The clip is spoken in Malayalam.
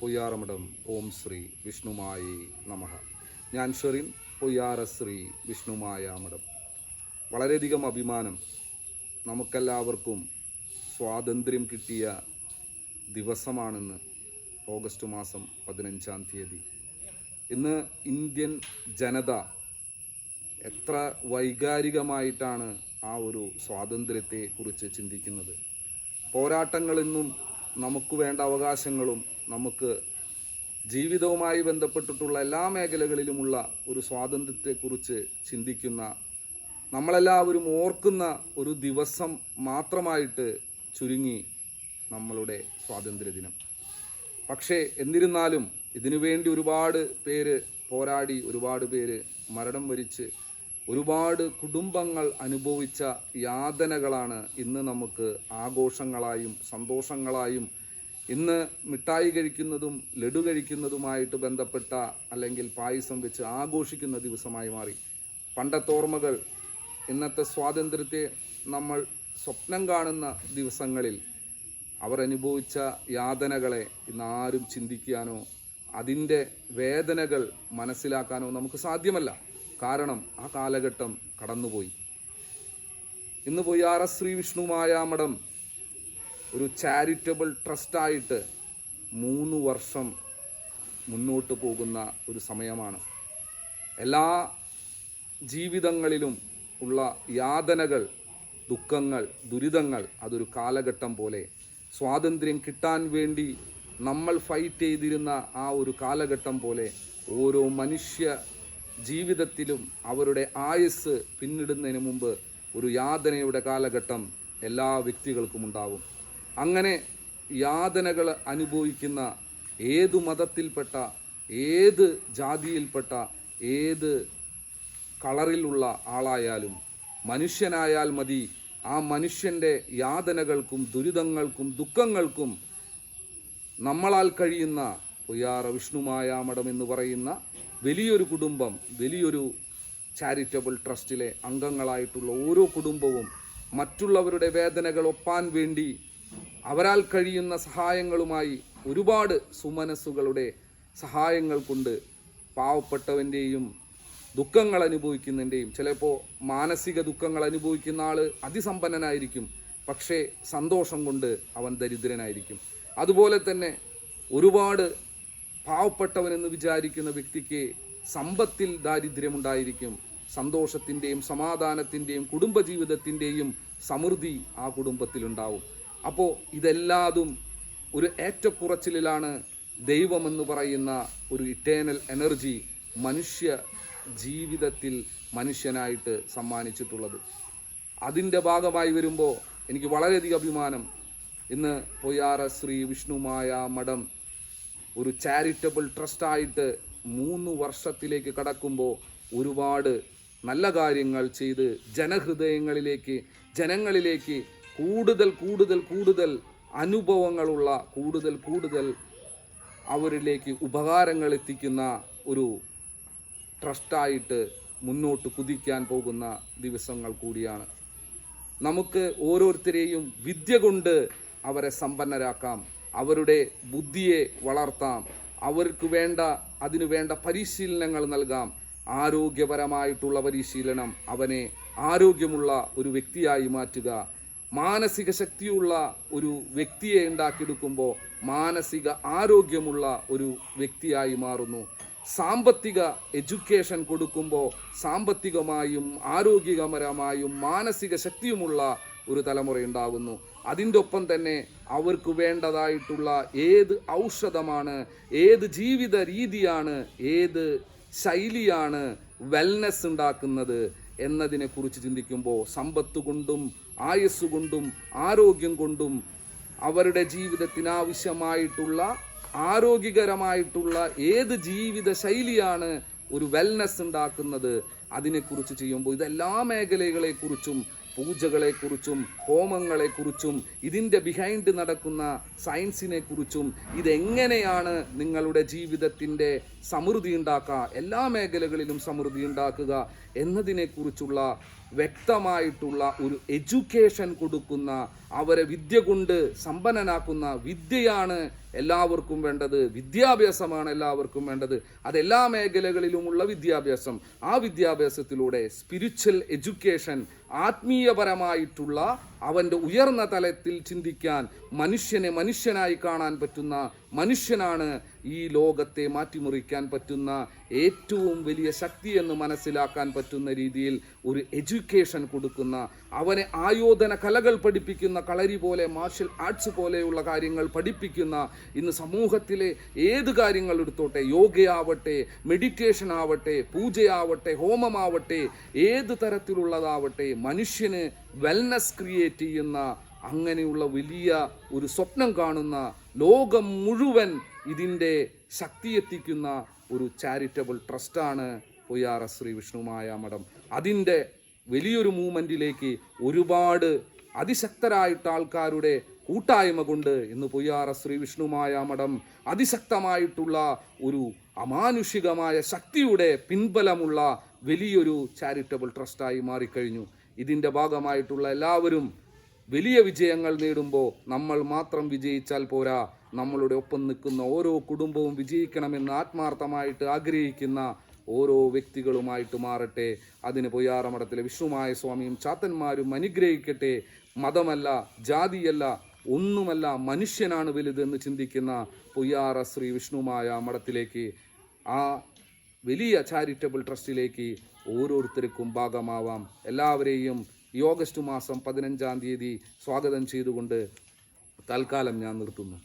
പൊയ്യാറമഠം. ഓം ശ്രീ വിഷ്ണുമായി നമഃ. ഞാൻ ഷെറിൻ പൊയ്യാറ ശ്രീ വിഷ്ണുമായ മഠം വളരെയധികം അഭിമാനം. നമുക്കെല്ലാവർക്കും സ്വാതന്ത്ര്യം കിട്ടിയ ദിവസമാണെന്ന് ഓഗസ്റ്റ് മാസം പതിനഞ്ചാം തീയതി. ഇന്ന് ഇന്ത്യൻ ജനത എത്ര വൈകാരികമായിട്ടാണ് ആ ഒരു സ്വാതന്ത്ര്യത്തെ കുറിച്ച് ചിന്തിക്കുന്നത്? പോരാട്ടങ്ങളെന്നും നമുക്ക് വേണ്ട അവകാശങ്ങളും നമുക്ക് ജീവിതവുമായി ബന്ധപ്പെട്ടിട്ടുള്ള എല്ലാ മേഖലകളിലുമുള്ള ഒരു സ്വാതന്ത്ര്യത്തെക്കുറിച്ച് ചിന്തിക്കുന്ന നമ്മളെല്ലാവരും ഓർക്കുന്ന ഒരു ദിവസം മാത്രമായിട്ട് ചുരുങ്ങി നമ്മളുടെ സ്വാതന്ത്ര്യദിനം. പക്ഷേ എന്നിരുന്നാലും ഇതിനുവേണ്ടി ഒരുപാട് പേര് പോരാടി ഒരുപാട് പേര് മരണം വരിച്ച് ഒരുപാട് കുടുംബങ്ങൾ അനുഭവിച്ച യാതനകളാണ് ഇന്ന് നമുക്ക് ആഘോഷങ്ങളായും സന്തോഷങ്ങളായും ഇന്ന് മിഠായി കഴിക്കുന്നതും ലഡു കഴിക്കുന്നതുമായിട്ട് ബന്ധപ്പെട്ട അല്ലെങ്കിൽ പായസം വെച്ച് ആഘോഷിക്കുന്ന ദിവസമായി മാറി. പണ്ടത്തെ ഓർമ്മകൾ ഇന്നത്തെ സ്വാതന്ത്ര്യത്തെ നമ്മൾ സ്വപ്നം കാണുന്ന ദിവസങ്ങളിൽ അവർ അനുഭവിച്ച യാതനകളെ ഇന്ന് ആരും ചിന്തിക്കാനോ അതിന്റെ വേദനകൾ മനസ്സിലാക്കാനോ നമുക്ക് സാധ്യമല്ല. കാരണം ആ കാലഘട്ടം കടന്നുപോയി. ഇന്ന് പോയി ആർ എസ് ശ്രീ വിഷ്ണു മഠം ഒരു ചാരിറ്റബിൾ ട്രസ്റ്റായിട്ട് മൂന്ന് വർഷം മുന്നോട്ട് പോകുന്ന ഒരു സമയമാണ്. എല്ലാ ജീവിതങ്ങളിലും ഉള്ള യാതനകൾ ദുഃഖങ്ങൾ ദുരിതങ്ങൾ അതൊരു കാലഘട്ടം പോലെ സ്വാതന്ത്ര്യം കിട്ടാൻ വേണ്ടി നമ്മൾ ഫൈറ്റ് ചെയ്തിരുന്ന ആ ഒരു കാലഘട്ടം പോലെ ഓരോ മനുഷ്യ ജീവിതത്തിലും അവരുടെ ആയുസ് പിന്നിടുന്നതിന് മുമ്പ് ഒരു യാതനയുടെ കാലഘട്ടം എല്ലാ വ്യക്തികൾക്കും ഉണ്ടാവും. അങ്ങനെ യാതനകൾ അനുഭവിക്കുന്ന ഏതു മതത്തിൽപ്പെട്ട ഏത് ജാതിയിൽപ്പെട്ട ഏത് കളറിലുള്ള ആളായാലും മനുഷ്യനായാൽ മതി. ആ മനുഷ്യന്റെ യാതനകൾക്കും ദുരിതങ്ങൾക്കും ദുഃഖങ്ങൾക്കും നമ്മളാൽ കഴിയുന്ന ഉയാറ വിഷ്ണുമായ മഠം എന്ന് പറയുന്ന വലിയൊരു കുടുംബം വലിയൊരു ചാരിറ്റബിൾ ട്രസ്റ്റിലെ അംഗങ്ങളായിട്ടുള്ള ഓരോ കുടുംബവും മറ്റുള്ളവരുടെ വേദനകൾ ഒപ്പാൻ വേണ്ടി അവരാൽ കഴിയുന്ന സഹായങ്ങളുമായി ഒരുപാട് സുമനസ്സുകളുടെ സഹായങ്ങൾ കൊണ്ട് പാവപ്പെട്ടവന്റെയും ദുഃഖങ്ങൾ അനുഭവിക്കുന്നതിന്റെയും ചിലപ്പോൾ മാനസിക ദുഃഖങ്ങൾ അനുഭവിക്കുന്ന ആൾ അതിസമ്പന്നനായിരിക്കും പക്ഷേ സന്തോഷം കൊണ്ട് അവൻ ദരിദ്രനായിരിക്കും. അതുപോലെ തന്നെ ഒരുപാട് പാവപ്പെട്ടവനെന്ന് വിചാരിക്കുന്ന വ്യക്തിക്ക് സമ്പത്തിൽ ദാരിദ്ര്യമുണ്ടായിരിക്കും. സന്തോഷത്തിന്റെയും സമാധാനത്തിന്റെയും കുടുംബജീവിതത്തിന്റെയും സമൃദ്ധി ആ കുടുംബത്തിലുണ്ടാവും. അപ്പോൾ ഇതെല്ലാതും ഒരു ഏറ്റക്കുറച്ചിലാണ് ദൈവമെന്ന് പറയുന്ന ഒരു ഇറ്റേണൽ എനർജി മനുഷ്യ ജീവിതത്തിൽ മനുഷ്യനായിട്ട് സമ്മാനിച്ചിട്ടുള്ളത്. അതിന്റെ ഭാഗമായി വരുമ്പോൾ എനിക്ക് വളരെയധികം അഭിമാനം. ഇന്ന് പൊയ്യാറ ശ്രീ വിഷ്ണുമായ മഠം ഒരു ചാരിറ്റബിൾ ട്രസ്റ്റായിട്ട് മൂന്ന് വർഷത്തിലേക്ക് കടക്കുമ്പോൾ ഒരുപാട് നല്ല കാര്യങ്ങൾ ചെയ്ത് ജനഹൃദയങ്ങളിലേക്ക് ജനങ്ങളിലേക്ക് കൂടുതൽ കൂടുതൽ കൂടുതൽ അനുഭവങ്ങളുള്ള കൂടുതൽ കൂടുതൽ അവരിലേക്ക് ഉപകാരങ്ങൾ എത്തിക്കുന്ന ഒരു ട്രസ്റ്റായിട്ട് മുന്നോട്ട് കുതിക്കാൻ പോകുന്ന ദിവസങ്ങൾ കൂടിയാണ്. നമുക്ക് ഓരോരുത്തരെയും വിദ്യ കൊണ്ട് അവരെ സമ്പന്നരാക്കാം അവരുടെ ബുദ്ധിയെ വളർത്താം അവർക്ക് വേണ്ട അതിനു വേണ്ട പരിശീലനങ്ങൾ നൽകാം. ആരോഗ്യപരമായിട്ടുള്ള പരിശീലനം അവനെ ആരോഗ്യമുള്ള ഒരു വ്യക്തിയായി മാറ്റുക. മാനസിക ശക്തിയുള്ള ഒരു വ്യക്തിയെ ഉണ്ടാക്കിയെടുക്കുമ്പോൾ മാനസിക ആരോഗ്യമുള്ള ഒരു വ്യക്തിയായി മാറുന്നു. സാമ്പത്തിക എഡ്യൂക്കേഷൻ കൊടുക്കുമ്പോൾ സാമ്പത്തികമായും ആരോഗ്യകരമായും മാനസിക ശക്തിയുമുള്ള ഒരു തലമുറ ഉണ്ടാകുന്നു. അതിന്റെ ഒപ്പം തന്നെ അവർക്ക് വേണ്ടതായിട്ടുള്ള ഏത് ഔഷധമാണ് ഏത് ജീവിത രീതിയാണ് ഏത് ശൈലിയാണ് വെൽനെസ് ഉണ്ടാക്കുന്നത് എന്നതിനെക്കുറിച്ച് ചിന്തിക്കുമ്പോൾ സമ്പത്ത് കൊണ്ടും ആയുസ് കൊണ്ടും ആരോഗ്യം കൊണ്ടും അവരുടെ ജീവിതത്തിനാവശ്യമായിട്ടുള്ള ആരോഗ്യകരമായിട്ടുള്ള ഏത് ജീവിത ശൈലിയാണ് ഒരു വെൽനെസ് ഉണ്ടാക്കുന്നത് അതിനെക്കുറിച്ച് ചെയ്യുമ്പോൾ ഇതെല്ലാ മേഖലകളെക്കുറിച്ചും പൂജകളെക്കുറിച്ചും ഹോമങ്ങളെക്കുറിച്ചും ഇതിന്റെ ബിഹൈൻഡ് നടക്കുന്ന സയൻസിനെ കുറിച്ചും ഇതെങ്ങനെയാണ് നിങ്ങളുടെ ജീവിതത്തിന്റെ സമൃദ്ധി ഉണ്ടാക്കുക എല്ലാ മേഖലകളിലും സമൃദ്ധി ഉണ്ടാക്കുക എന്നതിനെക്കുറിച്ചുള്ള വ്യക്തമായിട്ടുള്ള ഒരു എഡ്യൂക്കേഷൻ കൊടുക്കുന്ന അവരെ വിദ്യ കൊണ്ട് സമ്പന്നനാക്കുന്ന വിദ്യയാണ് എല്ലാവർക്കും വേണ്ടത് വിദ്യാഭ്യാസമാണ് എല്ലാവർക്കും വേണ്ടത്. അതെല്ലാ മേഖലകളിലുമുള്ള വിദ്യാഭ്യാസം. ആ വിദ്യാഭ്യാസത്തിലൂടെ സ്പിരിച്വൽ എഡ്യൂക്കേഷൻ ആത്മീയപരമായിട്ടുള്ള അവന്റെ ഉയർന്ന തലത്തിൽ ചിന്തിക്കാൻ മനുഷ്യനെ മനുഷ്യനായി കാണാൻ പറ്റുന്ന മനുഷ്യനാണ് ഈ ലോകത്തെ മാറ്റിമുറിക്കാൻ പറ്റുന്ന ഏറ്റവും വലിയ ശക്തി എന്ന് മനസ്സിലാക്കാൻ പറ്റുന്ന രീതിയിൽ ഒരു എഡ്യൂക്കേഷൻ കൊടുക്കുന്ന അവനെ ആയോധന കലകൾ പഠിപ്പിക്കുന്ന കളരി പോലെ മാർഷൽ ആർട്സ് പോലെയുള്ള കാര്യങ്ങൾ പഠിപ്പിക്കുന്ന ഇന്ന് സമൂഹത്തിലെ ഏത് കാര്യങ്ങൾ എടുത്തോട്ടെ യോഗയാവട്ടെ മെഡിറ്റേഷൻ ആവട്ടെ പൂജയാവട്ടെ ഹോമമാവട്ടെ ഏത് തരത്തിലുള്ളതാവട്ടെ മനുഷ്യന് വെൽനസ് ക്രിയേറ്റ് ചെയ്യുന്ന അങ്ങനെയുള്ള വലിയ ഒരു സ്വപ്നം കാണുന്ന ലോകം മുഴുവൻ ഇതിന്റെ ശക്തി എത്തിക്കുന്ന ഒരു ചാരിറ്റബിൾ ട്രസ്റ്റാണ് പൊയ്യാറ ശ്രീ വിഷ്ണുമായ മഠം. അതിന്റെ വലിയൊരു മൂവ്മെന്റിലേക്ക് ഒരുപാട് അതിശക്തരായിട്ട് ആൾക്കാരുടെ കൂട്ടായ്മ കൊണ്ട് ഇന്ന് പൊയ്യാറ ശ്രീ വിഷ്ണുമായ മഠം അതിശക്തമായിട്ടുള്ള ഒരു അമാനുഷികമായ ശക്തിയുടെ പിൻബലമുള്ള വലിയൊരു ചാരിറ്റബിൾ ട്രസ്റ്റായി മാറിക്കഴിഞ്ഞു. ഇതിന്റെ ഭാഗമായിട്ടുള്ള എല്ലാവരും വലിയ വിജയങ്ങൾ നേടുമ്പോൾ നമ്മൾ മാത്രം വിജയിച്ചാൽ പോരാ. നമ്മളുടെ ഒപ്പം നിൽക്കുന്ന ഓരോ കുടുംബവും വിജയിക്കണമെന്ന് ആത്മാർത്ഥമായിട്ട് ആഗ്രഹിക്കുന്ന ഓരോ വ്യക്തികളുമായിട്ട് മാറട്ടെ. അതിന് പൊയ്യാറമഠത്തിലെ വിഷ്ണുമായ സ്വാമിയും ചാത്തന്മാരും അനുഗ്രഹിക്കട്ടെ. മതമല്ല ജാതിയല്ല ഒന്നുമല്ല മനുഷ്യനാണ് വലുതെന്ന് ചിന്തിക്കുന്ന പൊയ്യാറ ശ്രീ വിഷ്ണുമായ മഠത്തിലേക്ക് ആ വലിയ ചാരിറ്റബിൾ ട്രസ്റ്റിലേക്ക് ഓരോരുത്തർക്കും ഭാഗമാവാം. എല്ലാവരെയും ഈ ഓഗസ്റ്റ് മാസം പതിനഞ്ചാം തീയതി സ്വാഗതം ചെയ്തുകൊണ്ട് തൽക്കാലം ഞാൻ നിർത്തുന്നു.